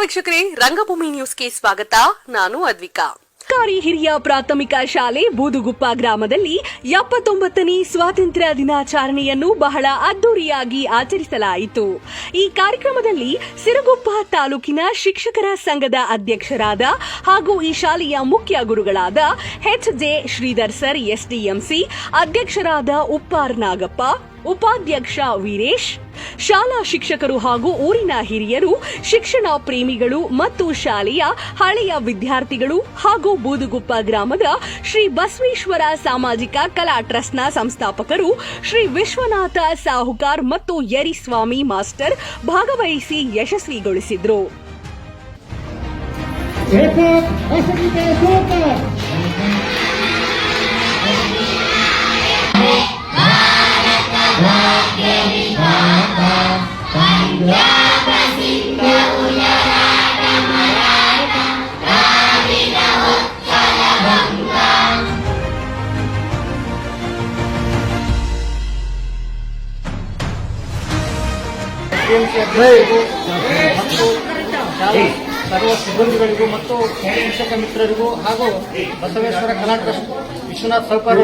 ವೀಕ್ಷಕರೇ, ರಂಗಭೂಮಿ ನ್ಯೂಸ್ಗೆ ಸ್ವಾಗತ. ನಾನು ಅದ್ವಿಕಾ. ಸರ್ಕಾರಿ ಹಿರಿಯ ಪ್ರಾಥಮಿಕ ಶಾಲೆ ಬೂದುಗುಪ್ಪ ಗ್ರಾಮದಲ್ಲಿ ಎಪ್ಪತ್ತೊಂಬತ್ತನೇ ಸ್ವಾತಂತ್ರ್ಯ ದಿನಾಚರಣೆಯನ್ನು ಬಹಳ ಅದ್ದೂರಿಯಾಗಿ ಆಚರಿಸಲಾಯಿತು. ಈ ಕಾರ್ಯಕ್ರಮದಲ್ಲಿ ಸಿರುಗುಪ್ಪ ತಾಲೂಕಿನ ಶಿಕ್ಷಕರ ಸಂಘದ ಅಧ್ಯಕ್ಷರಾದ ಹಾಗೂ ಈ ಶಾಲೆಯ ಮುಖ್ಯ ಗುರುಗಳಾದ H J Shridhar sir SDMC ಅಧ್ಯಕ್ಷರಾದ ಉಪ್ಪಾರ್ ನಾಗಪ್ಪ ಉಪಾಧ್ಯಕ್ಷ ವೀರೇಶ್, ಶಾಲಾ ಶಿಕ್ಷಕರು ಹಾಗೂ ಊರಿನ ಹಿರಿಯರು, ಶಿಕ್ಷಣ ಪ್ರೇಮಿಗಳು ಮತ್ತು ಶಾಲೆಯ ಹಳೆಯ ವಿದ್ಯಾರ್ಥಿಗಳು ಹಾಗೂ ಬೂದುಗುಪ್ಪ ಗ್ರಾಮದ ಶ್ರೀ ಬಸವೇಶ್ವರ ಸಾಮಾಜಿಕ ಕಲಾ ಟ್ರಸ್ಟ್ನ ಸಂಸ್ಥಾಪಕರು ಶ್ರೀ ವಿಶ್ವನಾಥ ಸಾಹುಕಾರ್ ಮತ್ತು ಯರಿಸ್ವಾಮಿ ಮಾಸ್ಟರ್ ಭಾಗವಹಿಸಿ ಯಶಸ್ವಿಗೊಳಿಸಿದ್ರು. ಅಧ್ಯಕ್ಷರಿಗೂ ಮತ್ತು ಸರ್ವ ಸಿಬ್ಬಂದಿಗಳಿಗೂ ಮತ್ತು ಶಿಕ್ಷಕ ಮಿತ್ರರಿಗೂ ಹಾಗೂ ಬಸವೇಶ್ವರ ಕಲಾ ಟ್ರಸ್ಟ್ ವಿಶ್ವನಾಥ್ ಸೌಕರ್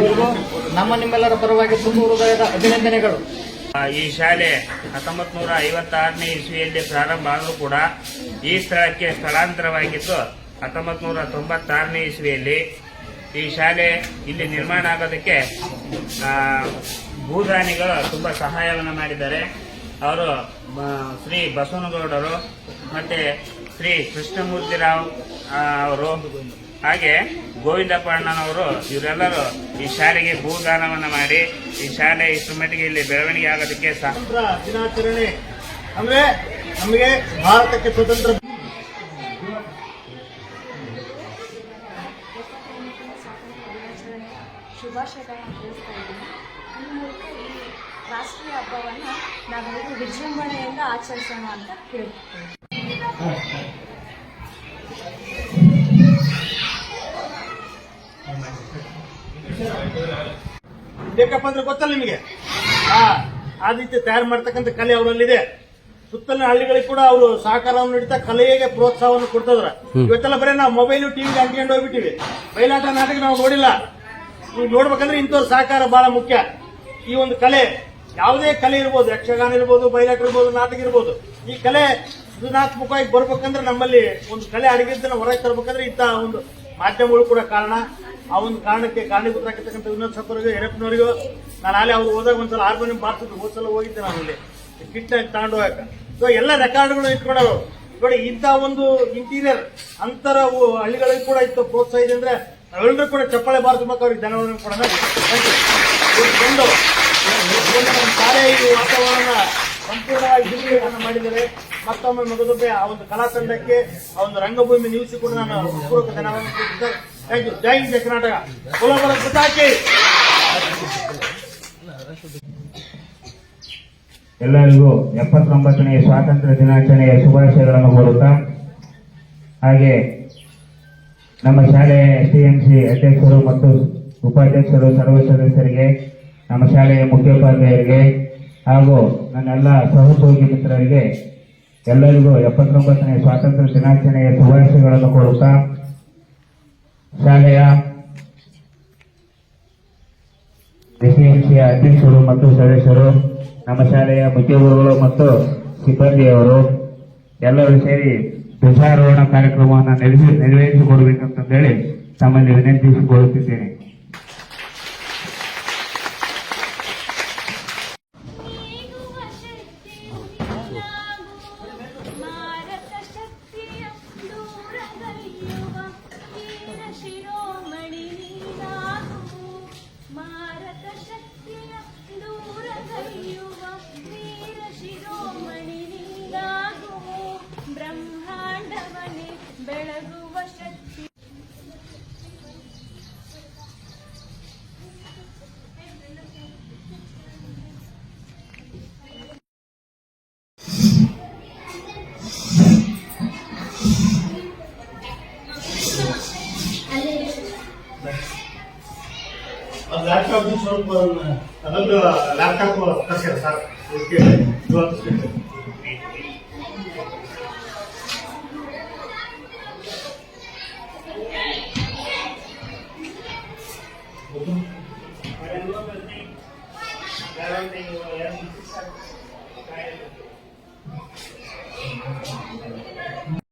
ನಮ್ಮ ನಿಮ್ಮೆಲ್ಲರ ಪರವಾಗಿ ತುಂಬ ಹೃದಯದ ಅಭಿನಂದನೆಗಳು. ಈ ಶಾಲೆ ಹತ್ತೊಂಬತ್ ನೂರ ಐವತ್ತಾರನೇ ಇಸ್ವಿಯಲ್ಲಿ ಪ್ರಾರಂಭ ಆದರೂ ಕೂಡ ಈ ಸ್ಥಳಕ್ಕೆ ಸ್ಥಳಾಂತರವಾಗಿದ್ದು ಹತ್ತೊಂಬತ್ ನೂರ ತೊಂಬತ್ತಾರನೇ ಇಸ್ವಿಯಲ್ಲಿ ಈ ಶಾಲೆ ಇಲ್ಲಿ ನಿರ್ಮಾಣ ಆಗೋದಕ್ಕೆ ಭೂದಾನಿಗಳು ತುಂಬಾ ಸಹಾಯವನ್ನು ಮಾಡಿದ್ದಾರೆ. ಅವರು ಶ್ರೀ ಬಸವನಗೌಡರು ಮತ್ತೆ ಶ್ರೀ ಕೃಷ್ಣಮೂರ್ತಿ ರಾವ್ ಅವರು ಹಾಗೆ ಗೋವಿಂದಪ್ಪಣ್ಣನವರು ಇವರೆಲ್ಲರೂ ಈ ಶಾಲೆಗೆ ಭೂದಾನವನ್ನು ಮಾಡಿ ಈ ಶಾಲೆ ಇಷ್ಟು ಮಟ್ಟಿಗೆ ಇಲ್ಲಿ ಬೆಳವಣಿಗೆ ಆಗೋದಕ್ಕೆ ಸ್ವಾತಂತ್ರ್ಯ ದಿನಾಚರಣೆ. ಅಂದ್ರೆ ನಮಗೆ ಭಾರತಕ್ಕೆ ಸ್ವತಂತ್ರ ಶುಭಾಶಯಗಳನ್ನು ತಿಳಿಸ್ತಾ ಇದ್ದೀನಿ. ರಾಷ್ಟ್ರೀಯ ಹಬ್ಬವನ್ನು ನಾವೆಲ್ಲರೂ ವಿಜೃಂಭಣೆಯಿಂದ ಆಚರಿಸೋಣ ಅಂತ ಹೇಳ್ತೀವಿ ಬೇಕಪ್ಪ ಅಂದ್ರೆ ಗೊತ್ತಲ್ಲ ನಿಮಗೆ? ಆ ಆ ರೀತಿ ತಯಾರು ಮಾಡ್ತಕ್ಕಂಥ ಕಲೆ ಅವರಲ್ಲಿದೆ. ಸುತ್ತಲಿನ ಹಳ್ಳಿಗಳಿಗೆ ಕೂಡ ಅವರು ಸಹಕಾರವನ್ನು ನೀಡ್ತಾ ಕಲೆಗೆ ಪ್ರೋತ್ಸಾಹವನ್ನು ಕೊಡ್ತದ್ರ. ಇವತ್ತೆಲ್ಲ ಬರೀ ನಾವು ಮೊಬೈಲ್ ಟಿವಿಗೆ ಅಂಟ್ಕೊಂಡು ಹೋಗ್ಬಿಟ್ಟಿವಿ. ಬಯಲಾಟ ನಾಟಕ ನಾವು ನೋಡಿಲ್ಲ. ನೀವು ನೋಡ್ಬೇಕಂದ್ರೆ ಇಂಥವ್ರ ಸಹಕಾರ ಬಹಳ ಮುಖ್ಯ. ಈ ಒಂದು ಕಲೆ ಯಾವುದೇ ಕಲೆ ಇರ್ಬೋದು, ಯಕ್ಷಗಾನ ಇರ್ಬೋದು, ಬಯಲಾಟ ಇರ್ಬೋದು, ನಾಟಕ ಇರ್ಬೋದು, ಈ ಕಲೆ ಸೃಜನಾತ್ಮಕವಾಗಿ ಬರ್ಬೇಕಂದ್ರೆ ನಮ್ಮಲ್ಲಿ ಒಂದು ಕಲೆ ಅಡಗಿದ್ದನ್ನ ಹೊರಗೆ ತರಬೇಕಂದ್ರೆ ಇಂಥ ಒಂದು ಮಾಧ್ಯಮಗಳು ಕೂಡ ಕಾರಣ. ಆ ಒಂದು ಕಾರಣಕ್ಕೆ ಕಾರಣೀಭೂತರಾಗಿರ್ತಕ್ಕಂಥ ವಿನೋದ್ ಸಪ್ಪರಿಗೂ ಎರಪ್ಪನವರಿಗೂ ನಾನು ಅಲ್ಲಿ ಅವ್ರು ಹೋದಾಗ ಒಂದ್ಸಲ ಹಾರ್ಮೋನಿಯಂ ಬಾರ್ಸಿದ್ರು, ಹೋದ್ಸಲ ಹೋಗಿದ್ದೆ ನಾನು ಅಲ್ಲಿ. ಕಿಟ್ ತಗೊಂಡು ಹೋಗಕ್ಕೆ ಸೊ ಎಲ್ಲ ರೆಕಾರ್ಡ್ಗಳು ಇಟ್ಕೊಂಡವರು. ನೋಡಿ, ಇಂಥ ಒಂದು ಇಂಟೀರಿಯರ್ ಅಂತರ ಅವು ಹಳ್ಳಿಗಳಿಗೆ ಕೂಡ ಇತ್ತು, ಪ್ರೋತ್ಸಾಹ ಇದೆ ಅಂದ್ರೆ ನಾವೆಲ್ಲರೂ ಕೂಡ ಚಪ್ಪಾಳೆ ಬಾರಿಸಬೇಕು ಅವ್ರಿಗೆ ಧನ್ಯವಾದ ಕೊಡೋಣ. Thank you. ನಮ್ಮ ಶಾಲೆ ಈ ವಾತಾವರಣ ಸಂಪೂರ್ಣವಾಗಿ ಮಾಡಿದರೆ ಮತ್ತೊಮ್ಮೆ ಮಗದೊಬ್ಬೆ ಆ ಒಂದು ಕಲಾ ತಂಡಕ್ಕೆ ಆ ಒಂದು ರಂಗಭೂಮಿ ನಿಲ್ಲಿಸಿ ಕೂಡ ನಾನು ಪೂರ್ವಕ ಧನ್ಯವಾದ ಜೈ ಹಿಂದ್ ಕರ್ನಾಟಕ. ಕೋಲಾರ ಪುತಾಕಿ ಎಲ್ಲರಿಗೂ ಎಪ್ಪತ್ತೊಂಬತ್ತನೇ ಸ್ವಾತಂತ್ರ್ಯ ದಿನಾಚರಣೆಯ ಶುಭಾಶಯಗಳನ್ನು ಕೋರುತ್ತಾ, ಹಾಗೆ ನಮ್ಮ ಶಾಲೆಯ ಸಿ ಅಧ್ಯಕ್ಷರು ಮತ್ತು ಉಪಾಧ್ಯಕ್ಷರು, ಸರ್ವ ಸದಸ್ಯರಿಗೆ ನಮ್ಮ ಶಾಲೆಯ ಮುಖ್ಯೋಪಾಧ್ಯಾಯರಿಗೆ ಹಾಗೂ ನನ್ನೆಲ್ಲ ಸಹೋದ್ಯೋಗಿ ಮಿತ್ರರಿಗೆ ಎಲ್ಲರಿಗೂ ಎಪ್ಪತ್ತೊಂಬತ್ತನೇ ಸ್ವಾತಂತ್ರ್ಯ ದಿನಾಚರಣೆಯ ಶುಭಾಶಯಗಳನ್ನು ಕೋರುತ್ತಾ ಶಾಲೆಯ ಎಸ್ಡಿಎಂಸಿಯ ಅಧ್ಯಕ್ಷರು ಮತ್ತು ಸದಸ್ಯರು, ನಮ್ಮ ಶಾಲೆಯ ಮುಖ್ಯಗುರುಗಳು ಮತ್ತು ಸಿಬ್ಬಂದಿಯವರು ಎಲ್ಲರೂ ಸೇರಿ ಧ್ವಜಾರೋಹಣ ಕಾರ್ಯಕ್ರಮವನ್ನು ನೆರವೇರಿಸಿ ನೆರವೇರಿಸಿಕೊಡಬೇಕಂತಂದೇಳಿ ತಮ್ಮಲ್ಲಿ ವಿನಂತಿಸಿಕೊಳ್ಳುತ್ತಿದ್ದೇನೆ. ಸ್ವಲ್ಪ ಅದೊಂದು ಲ್ಯಾಪ್ಟಾಪ್ ಕಳಿಸ್ಯಾರ ಸರ್ ಓಕೆ